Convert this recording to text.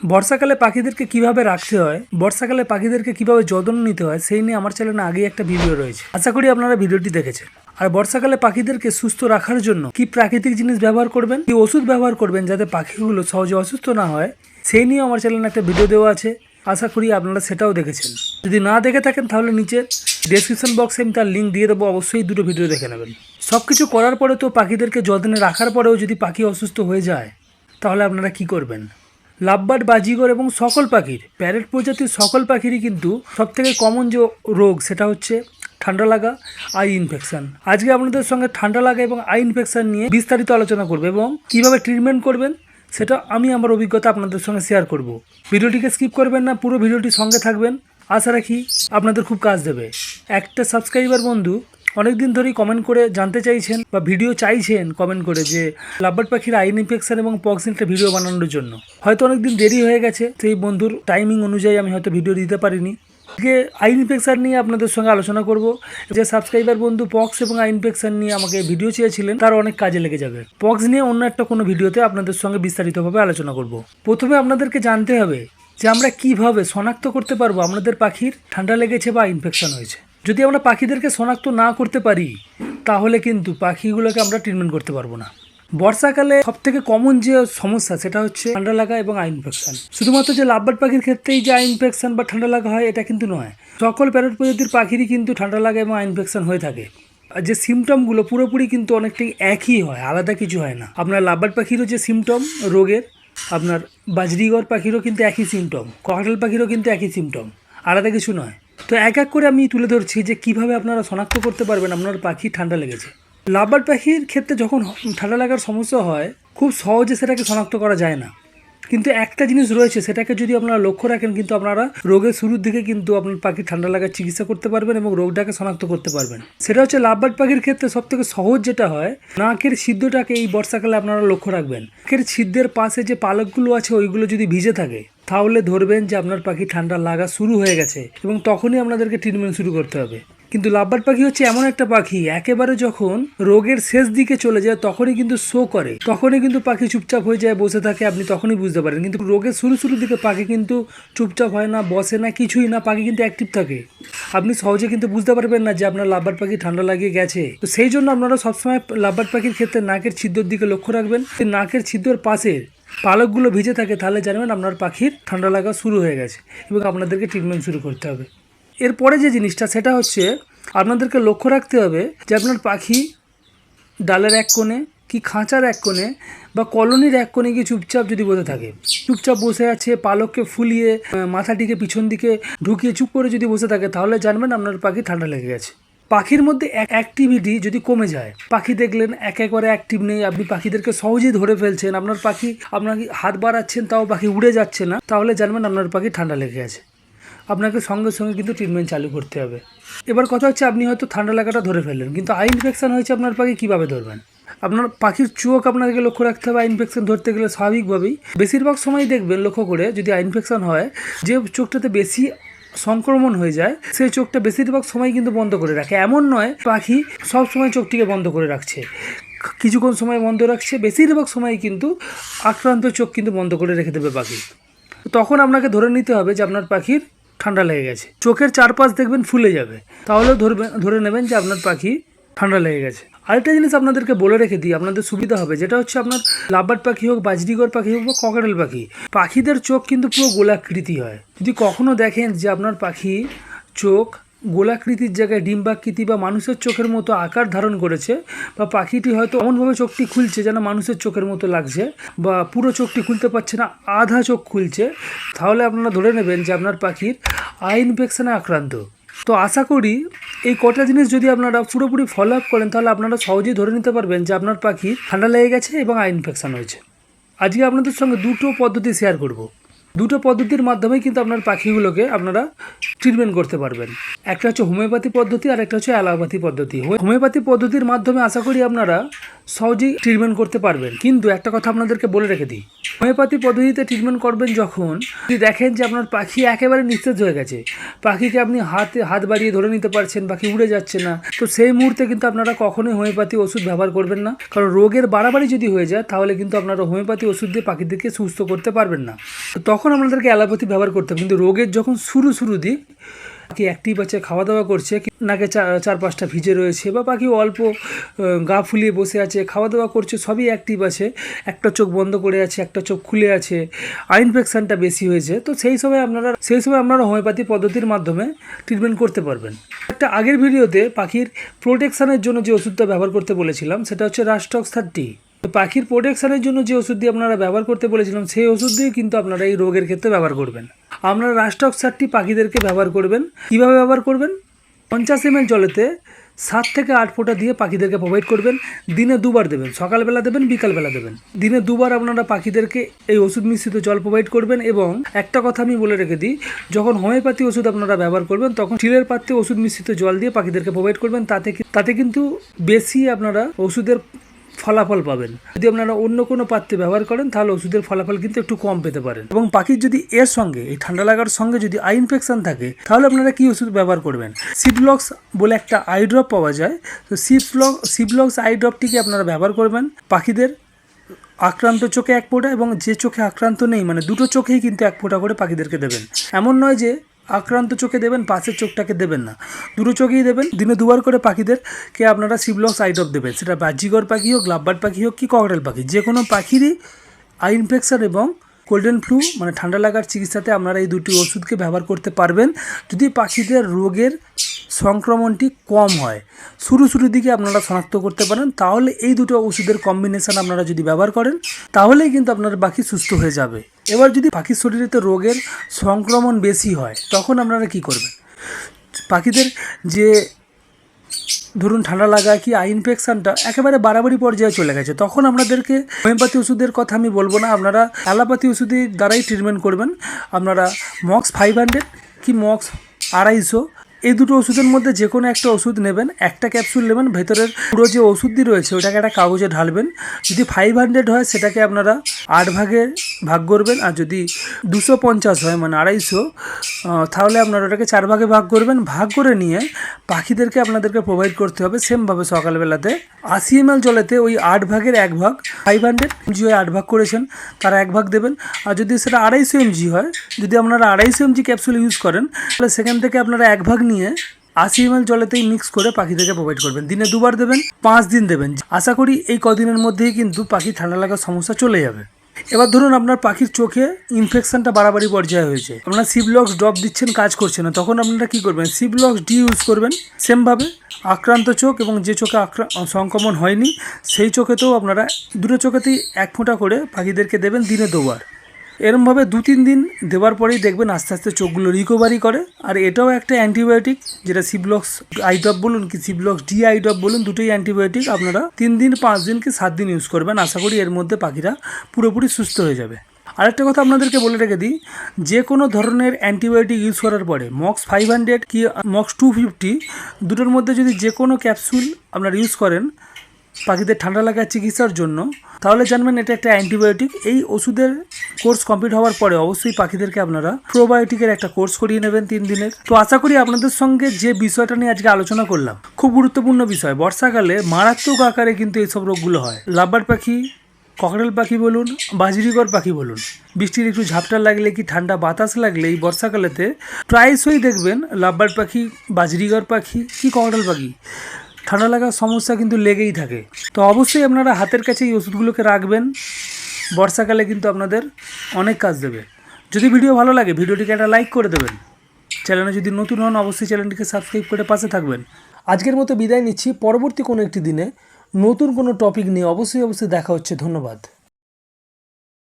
বর্ষাকালে পাখিদেরকে কীভাবে রাখতে হয়, বর্ষাকালে পাখিদেরকে কীভাবে যত্ন নিতে হয়, সেই নিয়ে আমার চ্যানেলে আগেই একটা ভিডিও রয়েছে। আশা করি আপনারা ভিডিওটি দেখেছেন। আর বর্ষাকালে পাখিদেরকে সুস্থ রাখার জন্য কি প্রাকৃতিক জিনিস ব্যবহার করবেন, কি ওষুধ ব্যবহার করবেন যাতে পাখিগুলো সহজে অসুস্থ না হয়, সেই নিয়ে আমার চ্যানেলে একটা ভিডিও দেওয়া আছে। আশা করি আপনারা সেটাও দেখেছেন। যদি না দেখে থাকেন তাহলে নিচে ডেসক্রিপশন বক্সে আমি তার লিঙ্ক দিয়ে দেবো, অবশ্যই দুটো ভিডিও দেখে নেবেন। সব কিছু করার পরে তো পাখিদেরকে যত্নে রাখার পরেও যদি পাখি অসুস্থ হয়ে যায়, তাহলে আপনারা কি করবেন? লাভবার্ড, বাজিগর এবং সকল পাখির প্যারেট প্রজাতির সকল পাখিরই কিন্তু সবথেকে কমন যে রোগ সেটা হচ্ছে ঠান্ডা লাগা আই ইনফেকশন আজকে আপনাদের সঙ্গে ঠান্ডা লাগা এবং আই ইনফেকশন নিয়ে বিস্তারিত আলোচনা করব এবং কীভাবে ট্রিটমেন্ট করবেন সেটা আমি আমার অভিজ্ঞতা আপনাদের সঙ্গে শেয়ার করব। ভিডিওটিকে স্কিপ করবেন না, পুরো ভিডিওটি সঙ্গে থাকবেন। আশা রাখি আপনাদের খুব কাজ দেবে। একটা সাবস্ক্রাইবার বন্ধু অনেকদিন ধরেই কমেন্ট করে জানতে চাইছেন বা ভিডিও চাইছেন কমেন্ট করে যে লাভবার্ড পাখির আইন ইনফেকশন এবং পক্স একটা ভিডিও বানানোর জন্য। হয়তো অনেকদিন দেরি হয়ে গেছে, সেই বন্ধুর টাইমিং অনুযায়ী আমি হয়তো ভিডিও দিতে পারিনি। আজকে আইন ইনফেকশন নিয়ে আপনাদের সঙ্গে আলোচনা করব। যে সাবস্ক্রাইবার বন্ধু পক্স এবং আইন ইনফেকশন নিয়ে আমাকে ভিডিও চেয়েছিলেন, তার অনেক কাজে লেগে যাবে। পক্স নিয়ে অন্য একটা কোনো ভিডিওতে আপনাদের সঙ্গে বিস্তারিতভাবে আলোচনা করব। প্রথমে আপনাদেরকে জানতে হবে যে আমরা কীভাবে শনাক্ত করতে পারব আপনাদের পাখির ঠান্ডা লেগেছে বা ইনফেকশন হয়েছে। যদি আমরা পাখিদেরকে শনাক্ত না করতে পারি, তাহলে কিন্তু পাখিগুলোকে আমরা ট্রিটমেন্ট করতে পারব না। বর্ষাকালে সব থেকে কমন যে সমস্যা, সেটা হচ্ছে ঠান্ডা লাগা এবং আই ইনফেকশন শুধুমাত্র যে লাভবার্ড পাখির ক্ষেত্রেই যে আই ইনফেকশন বা ঠান্ডা লাগা হয়, এটা কিন্তু নয়। সকল প্যারট প্রজাতির পাখিরই কিন্তু ঠান্ডা লাগা এবং আই ইনফেকশন হয়ে থাকে। আর যে সিমটমগুলো পুরোপুরি কিন্তু অনেকটাই একই হয়, আলাদা কিছু হয় না। আপনার লাভবার্ড পাখিরও যে সিমটম রোগের, আপনার বাজরিগর পাখিরও কিন্তু একই সিমটম ককাটেল পাখিরও কিন্তু একই সিমটম আলাদা কিছু নয়। তো এক এক করে আমি তুলে ধরছি যে কীভাবে আপনারা শনাক্ত করতে পারবেন আপনার পাখি ঠান্ডা লেগেছে। লাভবার্ড পাখির ক্ষেত্রে যখন ঠান্ডা লাগার সমস্যা হয়, খুব সহজে সেটাকে শনাক্ত করা যায় না। কিন্তু একটা জিনিস রয়েছে, সেটাকে যদি আপনারা লক্ষ্য রাখেন, কিন্তু আপনারা রোগের শুরুর দিকে কিন্তু আপনার পাখি ঠান্ডা লাগার চিকিৎসা করতে পারবেন এবং রোগটাকে শনাক্ত করতে পারবেন। সেটা হচ্ছে লাভবার্ড পাখির ক্ষেত্রে সব থেকে সহজ যেটা হয়, নাকের ছিদ্রটাকে এই বর্ষাকালে আপনারা লক্ষ্য রাখবেন। নাকের ছিদ্রের পাশে যে পালকগুলো আছে, ওইগুলো যদি ভিজে থাকে তাহলে ধরবেন যে আপনার পাখি ঠান্ডা লাগা শুরু হয়ে গেছে এবং তখনই আপনাদেরকে ট্রিটমেন্ট শুরু করতে হবে। কিন্তু লাভবার্ড পাখি হচ্ছে এমন একটা পাখি, একেবারে যখন রোগের শেষ দিকে চলে যায় তখনই কিন্তু শো করে, তখনই কিন্তু পাখি চুপচাপ হয়ে যায়, বসে থাকে, আপনি তখনই বুঝতে পারেন। কিন্তু রোগের শুরু শুরুর দিকে পাখি কিন্তু চুপচাপ হয় না, বসে না, কিছুই না, পাখি কিন্তু অ্যাক্টিভ থাকে। আপনি সহজে কিন্তু বুঝতে পারবেন না যে আপনার লাভবার্ড পাখি ঠান্ডা লাগিয়ে গেছে। তো সেই জন্য আপনারা সবসময় লাভবার্ড পাখির ক্ষেত্রে নাকের ছিদ্রর দিকে লক্ষ্য রাখবেন। নাকের ছিদ্রর পাশে পালকগুলো ভিজে থাকে, তাহলে জানবেন আপনার পাখির ঠান্ডা লাগা শুরু হয়ে গেছে এবং আপনাদেরকে ট্রিটমেন্ট শুরু করতে হবে। এরপরে যে জিনিসটা, সেটা হচ্ছে আপনাদেরকে লক্ষ্য রাখতে হবে যে আপনার পাখি ডালের এক কোণে কি খাঁচার এক কোণে বা কলোনির এক কোণে গিয়ে চুপচাপ যদি বসে থাকে, চুপচাপ বসে আছে, পালককে ফুলিয়ে মাথাটিকে পিছন দিকে ঢুকিয়ে চুপ করে যদি বসে থাকে, তাহলে জানবেন আপনার পাখি ঠান্ডা লেগে গেছে। পাখির মধ্যে অ্যাক্টিভিটি যদি কমে যায়, পাখি দেখলেন এক একবারে অ্যাক্টিভ নেই, আপনি পাখিদেরকে সহজেই ধরে ফেলছেন, আপনার পাখি আপনাকে হাত বাড়াচ্ছেন, তাও পাখি উড়ে যাচ্ছে না, তাহলে জানবেন আপনার পাখি ঠান্ডা লেগে আছে। আপনাকে সঙ্গে সঙ্গে কিন্তু ট্রিটমেন্ট চালু করতে হবে। এবার কথা হচ্ছে, আপনি হয়তো ঠান্ডা লাগাটা ধরে ফেললেন, কিন্তু আই ইনফেকশন হয়েছে আপনার পাখি কীভাবে ধরবেন? আপনার পাখির চোখ আপনাদেরকে লক্ষ্য রাখতে হবে ইনফেকশন ধরতে গেলে স্বাভাবিকভাবেই। বেশিরভাগ সময় দেখবেন, লক্ষ্য করে যদি আই ইনফেকশন হয়, যে চোখটাতে বেশি সংক্রমণ হয়ে যায়, সেই চোখটা বেশিরভাগ সময় কিন্তু বন্ধ করে রাখে। এমন নয়, পাখি সব সময় চোখটিকে বন্ধ করে রাখছে। কিছুক্ষণ সময় বন্ধ রাখছে, বেশিরভাগ সময় কিন্তু আক্রান্ত চোখ কিন্তু বন্ধ করে রেখে দেবে পাখি। তখন আপনাকে ধরে নিতে হবে যে আপনার পাখির ঠান্ডা লেগে গেছে। চোখের চারপাশ দেখবেন ফুলে যাবে। তাহলেও ধরবেন ধরে নেবেন যে আপনার পাখি ঠান্ডা লেগে গেছে। আরেকটা জিনিস আপনাদেরকে বলে রেখে দিই, আপনাদের সুবিধা হবে। যেটা হচ্ছে আপনার লাভবার্ড পাখি হোক, বাজরিগর পাখি হোক বা ককাটেল পাখি, পাখিদের চোখ কিন্তু পুরো গোলাকৃতি হয়। যদি কখনও দেখেন যে আপনার পাখি চোখ গোলাকৃতির জায়গায় ডিম্বাকৃতি বা মানুষের চোখের মতো আকার ধারণ করেছে বা পাখিটি হয়তো এমনভাবে চোখটি খুলছে যেন মানুষের চোখের মতো লাগছে বা পুরো চোখটি খুলতে পারছে না, আধা চোখ খুলছে, তাহলে আপনারা ধরে নেবেন যে আপনার পাখির আই ইনফেকশানে আক্রান্ত। তো আশা করি এই কটা জিনিস যদি আপনারা পুরোপুরি ফলো আপ করেন, তাহলে আপনারা সহজেই ধরে নিতে পারবেন যে আপনার পাখি ঠান্ডা লেগে গেছে এবং আই ইনফেকশান হয়েছে। আজকে আপনাদের সঙ্গে দুটো পদ্ধতি শেয়ার করব। দুটো পদ্ধতির মাধ্যমেই কিন্তু আপনার পাখিগুলোকে আপনারা ট্রিটমেন্ট করতে পারবেন। একটা হচ্ছে হোমিওপ্যাথি পদ্ধতি আর একটা হচ্ছে অ্যালোপ্যাথি পদ্ধতি। হোমিওপ্যাথি পদ্ধতির মাধ্যমে আশা করি আপনারা সহজেই ট্রিটমেন্ট করতে পারবেন। কিন্তু একটা কথা আপনাদেরকে বলে রেখে দিই। হোমিওপ্যাথি পদ্ধতিতে ট্রিটমেন্ট করবেন যখন যদি দেখেন যে আপনার পাখি একেবারে নিস্তেজ হয়ে গেছে, পাখিকে আপনি হাতে হাত বাড়িয়ে ধরে নিতে পারছেন, পাখি উড়ে যাচ্ছে না, তো সেই মুহূর্তে কিন্তু আপনারা কখনোই হোমিওপ্যাথি ওষুধ ব্যবহার করবেন না। কারণ রোগের বাড়াবাড়ি যদি হয়ে যায়, তাহলে কিন্তু আপনারা হোমিওপ্যাথি ওষুধ দিয়ে পাখিদেরকে সুস্থ করতে পারবেন না। তখন তখন আমাদেরকে অ্যালোপ্যাথি ব্যবহার করতে হবে। কিন্তু রোগের যখন শুরু শুরু দিক পাখি অ্যাক্টিভ আছে খাওয়া দাওয়া করছে, কি- নাকে চার পাঁচটা ভিজে রয়েছে বা পাখি অল্প গা ফুলিয়ে বসে আছে খাওয়া দাওয়া করছে, সবই অ্যাক্টিভ আছে, একটা চোখ বন্ধ করে আছে, একটা চোখ খুলে আছে আই ইনফেকশানটা বেশি হয়েছে। তো সেই সময় আপনারা, সেই সময় আপনারা হোমিওপ্যাথি পদ্ধতির মাধ্যমে ট্রিটমেন্ট করতে পারবেন। একটা আগের ভিডিওতে পাখির প্রোটেকশানের জন্য যে ওষুধটা ব্যবহার করতে বলেছিলাম, সেটা হচ্ছে রাস্টক্স থার্টি তো পাখির প্রোটেকশনের জন্য যে ওষুধ দিয়ে আপনারা ব্যবহার করতে বলেছিলাম, সেই ওষুধ দিয়ে কিন্তু আপনারা এই রোগের ক্ষেত্রে ব্যবহার করবেন। আপনারা রাস্টক্স সারটি পাখিদেরকে ব্যবহার করবেন। কীভাবে ব্যবহার করবেন? পঞ্চাশ এম জলেতে সাত থেকে আট ফোঁটা দিয়ে পাখিদেরকে প্রোভাইড করবেন। দিনে দুবার দেবেন, সকালবেলা দেবেন, বিকালবেলা দেবেন। দিনে দুবার আপনারা পাখিদেরকে এই ওষুধ মিশ্রিত জল প্রোভাইড করবেন এবং একটা কথা আমি বলে রেখে দিই, যখন হোমিওপ্যাথি ওষুধ আপনারা ব্যবহার করবেন, তখন স্টিলের পাত্রে ওষুধ মিশ্রিত জল দিয়ে পাখিদেরকে প্রোভাইড করবেন। তাতে তাতে কিন্তু বেশি আপনারা ওষুধের ফলাফল পাবেন। যদি আপনারা অন্য কোনো পাত্রে ব্যবহার করেন, তাহলে ওষুধের ফলাফল কিন্তু একটু কম পেতে পারেন। এবং পাখির যদি এর সঙ্গে, এই ঠান্ডা লাগার সঙ্গে যদি আই ইনফেকশন থাকে, তাহলে আপনারা কি ওষুধ ব্যবহার করবেন? সিডলক্স বলে একটা আই ড্রপ পাওয়া যায়। তো সিপ্লক সিপ্লক্স আই ড্রপটিকে আপনারা ব্যবহার করবেন পাখিদের আক্রান্ত চোখে এক ফোঁটা এবং যে চোখে আক্রান্ত নেই মানে দুটো চোখেই কিন্তু এক ফোঁটা করে পাখিদেরকে দেবেন। এমন নয় যে আক্রান্ত চোখে দেবেন, পাশের চোখটাকে দেবেন না। দুটো চোখেই দেবেন। দিনে দুবার করে পাখিদেরকে আপনারা সিবলক্স আইডপ দেবেন। সেটা বাজিগর পাখি হোক, লাভবার্ড পাখি হোক, কি ককটেল পাখি, যে কোনো পাখিরই আই ইনফেকশন এবং কোল্ডেন ফ্লু মানে ঠান্ডা লাগার চিকিৎসাতে আপনারা এই দুটি ওষুধকে ব্যবহার করতে পারবেন। যদি পাখিদের রোগের সংক্রমণটি কম হয়, শুরু শুরুর দিকে আপনারা শনাক্ত করতে পারেন, তাহলে এই দুটো ওষুধের কম্বিনেশান আপনারা যদি ব্যবহার করেন, তাহলেই কিন্তু আপনার পাখি সুস্থ হয়ে যাবে। এবার যদি পাখির শরীরেতে রোগের সংক্রমণ বেশি হয়, তখন আপনারা কি করবেন? পাখিদের যে ধরুন ঠান্ডা লাগা কি আই ইনফেকশানটা একেবারে বাড়াবাড়ি পর্যায়ে চলে গেছে, তখন আপনাদেরকে হোমিওপ্যাথি ওষুধের কথা আমি বলব না। আপনারা অ্যালোপ্যাথি ওষুধের দ্বারাই ট্রিটমেন্ট করবেন। আপনারা মক্স ফাইভ হান্ড্রেড কি মক্স আড়াইশো, এই দুটো ওষুধের মধ্যে যে কোনো একটা ওষুধ নেবেন, একটা ক্যাপসুল নেবেন, ভেতরের পুরো যে ওষুধটি রয়েছে, ওটাকে একটা কাগজে ঢালবেন। যদি ফাইভ হান্ড্রেড হয়, সেটাকে আপনারা আট ভাগে ভাগ করবেন আর যদি দুশো পঞ্চাশ হয় মানে আড়াইশো তাহলে আপনারা ওটাকে চার ভাগে ভাগ করবেন। ভাগ করে নিয়ে পাখিদেরকে আপনাদেরকে প্রোভাইড করতে হবে সেমভাবে সকালবেলাতে। আশি এম জলেতে ওই আট ভাগের এক ভাগ ফাইভ হান্ড্রেড এমজি হয় আট ভাগ করেছেন, তারা এক ভাগ দেবেন। আর যদি সেটা আড়াইশো এমজি হয়, যদি আপনারা আড়াইশো এমজি ক্যাপসুল ইউজ করেন, তাহলে সেখান থেকে আপনারা এক ভাগ নিয়ে আশি এম জলেতেই মিক্স করে পাখিদেরকে প্রোভাইড করবেন। দিনে দুবার দেবেন, পাঁচ দিন দেবেন। আশা করি এই কদিনের মধ্যেই কিন্তু পাখি ঠান্ডা লাগার সমস্যা চলে যাবে। এবার ধরুন আপনার পাখির চোখে ইনফেকশনটা বাড়াবাড়ি পর্যায়ে হয়েছে। আপনারা সিবলক্স ড্রপ দিচ্ছেন, কাজ করছে না। তখন আপনারা কি করবেন? সিবলক্স ডি ইউজ করবেন। সেমভাবে আক্রান্ত চোখ এবং যে চোখে সংক্রমণ হয়নি, সেই চোখেতেও আপনারা দুটো চোখেতেই এক ফোঁটা করে পাখিদেরকে দেবেন দিনে দুবার। এরমভাবে দু তিন দিন দেওয়ার পরেই দেখবেন আস্তে আস্তে চোখগুলো রিকভারি করে। আর এটাও একটা অ্যান্টিবায়োটিক যেটা সিবলক্স আইডপ বলুন কি সিবলক্স ডি আইডপ বলুন, দুটোই অ্যান্টিবায়োটিক আপনারা তিন দিন, পাঁচ দিন কি সাত দিন ইউজ করবেন। আশা করি এর মধ্যে পাখিরা পুরোপুরি সুস্থ হয়ে যাবে। আরেকটা কথা আপনাদেরকে বলে রেখে দিই, যে কোনো ধরনের অ্যান্টিবায়োটিক ইউজ করার পরে মক্স ফাইভ হান্ড্রেড কি মক্স টু ফিফটি দুটোর মধ্যে যদি যে কোনো ক্যাপসুল আপনারা ইউজ করেন পাখিদের ঠান্ডা লাগার চিকিৎসার জন্য, তাহলে জানবেন এটা একটা অ্যান্টিবায়োটিক। এই ওষুধের কোর্স কমপ্লিট হওয়ার পরে অবশ্যই পাখিদেরকে আপনারা প্রোবায়োটিকের একটা কোর্স করিয়ে নেবেন তিন দিনের। তো আশা করি আপনাদের সঙ্গে যে বিষয়টা নিয়ে আজকে আলোচনা করলাম, খুব গুরুত্বপূর্ণ বিষয়। বর্ষাকালে মারাত্মক আকারে কিন্তু এইসব রোগগুলো হয়। লাভবার পাখি ককরেল পাখি বলুন বাজরিগর পাখি বলুন, বৃষ্টির একটু ঝাপটা লাগলে কি ঠান্ডা বাতাস লাগলে এই বর্ষাকালেতে প্রায়শই দেখবেন লাভবার পাখি বাজরিগর পাখি, কি ককরেল পাখি। ঠান্ডা লাগার সমস্যা কিন্তু লেগেই থাকে। তো অবশ্যই আপনারা হাতের কাছে এই ওষুধগুলোকে রাখবেন। বর্ষাকালে কিন্তু আপনাদের অনেক কাজ দেবে। যদি ভিডিও ভালো লাগে, ভিডিওটিকে একটা লাইক করে দেবেন। চ্যানেলে যদি নতুন হন, অবশ্যই চ্যানেলটিকে সাবস্ক্রাইব করে পাশে থাকবেন। আজকের মতো বিদায় নিচ্ছি। পরবর্তী কোনো একটি দিনে নতুন কোনো টপিক নিয়ে অবশ্যই অবশ্যই দেখা হচ্ছে। ধন্যবাদ।